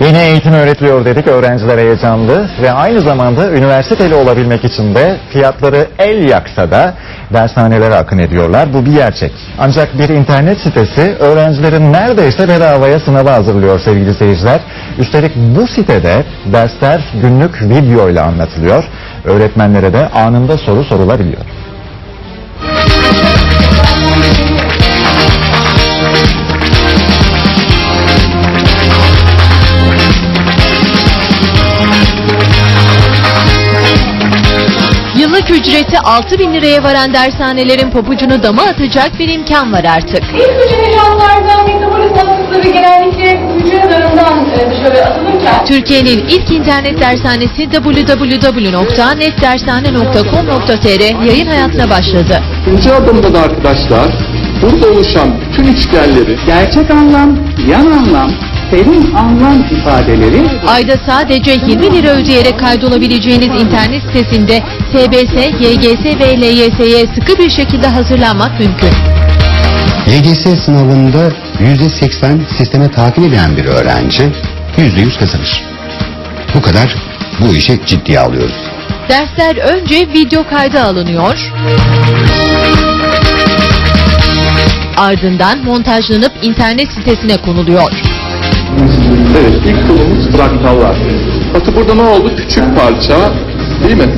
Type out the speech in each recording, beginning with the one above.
Yeni eğitim öğretiliyor dedik öğrenciler heyecanlı ve aynı zamanda üniversiteli olabilmek için de fiyatları el yaksa da dershanelere akın ediyorlar. Bu bir gerçek. Ancak bir internet sitesi öğrencilerin neredeyse bedavaya sınava hazırlıyor sevgili seyirciler. Üstelik bu sitede dersler günlük video ile anlatılıyor. Öğretmenlere de anında soru sorulabiliyor. Ücreti 6 bin liraya varan dershanelerin pabucunu dama atacak bir imkan var artık. İlk gücü heyecanlardan metabolizma hızları genellikle hücre zarından e, dışarı atılırken Türkiye'nin ilk internet dershanesi www.netdershane.com.tr yayın hayatına başladı. İkinci adımda da arkadaşlar burada oluşan bütün üçgenleri gerçek anlam, yan anlam, terim anlam ifadeleri Ayda sadece 20 lira ödeyerek kaydolabileceğiniz internet sitesinde TBS, YGS ve LYS'ye sıkı bir şekilde hazırlanmak mümkün. YGS sınavında %80 sisteme takip eden bir öğrenci %100 kazanır. Bu kadar bu işi ciddiye alıyoruz. Dersler önce video kayda alınıyor. Ardından montajlanıp internet sitesine konuluyor. Evet ilk konumuz fraktallar. Bakın burada ne oldu? Küçük parça değil mi?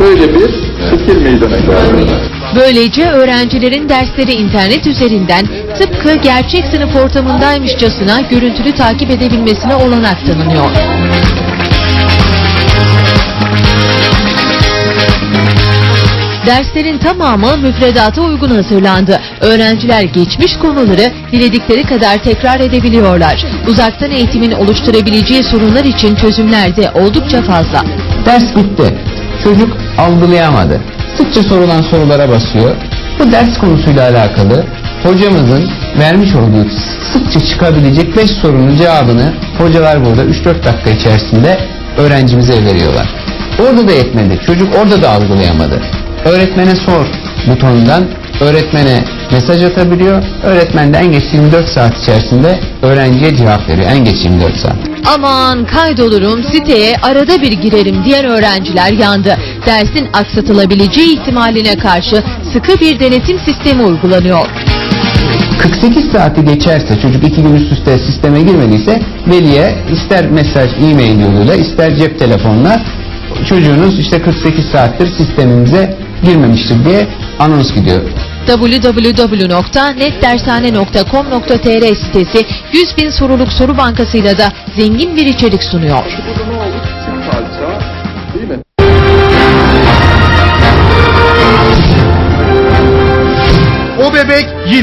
Böyle bir şekil meydana geldi. Böylece öğrencilerin dersleri internet üzerinden tıpkı gerçek sınıf ortamındaymışçasına görüntülü takip edebilmesine olanak tanınıyor. Derslerin tamamı müfredata uygun hazırlandı. Öğrenciler geçmiş konuları diledikleri kadar tekrar edebiliyorlar. Uzaktan eğitimin oluşturabileceği sorunlar için çözümler de oldukça fazla. Ders bitti. Çocuk algılayamadı. Sıkça sorulan sorulara basıyor. Bu ders konusuyla alakalı hocamızın vermiş olduğu sıkça çıkabilecek 5 sorunun cevabını hocalar burada 3-4 dakika içerisinde öğrencimize veriyorlar. Orada da yetmedi. Çocuk orada da algılayamadı. Öğretmene sor butonundan öğretmene mesaj atabiliyor. Öğretmen de en geç 24 saat içerisinde öğrenciye cevap veriyor. En geç 24 saat. Aman kaydolurum siteye arada bir girerim diyen öğrenciler yandı. Dersin aksatılabileceği ihtimaline karşı sıkı bir denetim sistemi uygulanıyor. 48 saati geçerse çocuk iki gün üst üste sisteme girmediyse veliye ister mesaj e-mail yoluyla ister cep telefonla çocuğunuz işte 48 saattir sistemimize girmemiştir diye anons gidiyor. www.netdershane.com.tr sitesi 100 bin soruluk soru bankasıyla da zengin bir içerik sunuyor. O bebek yine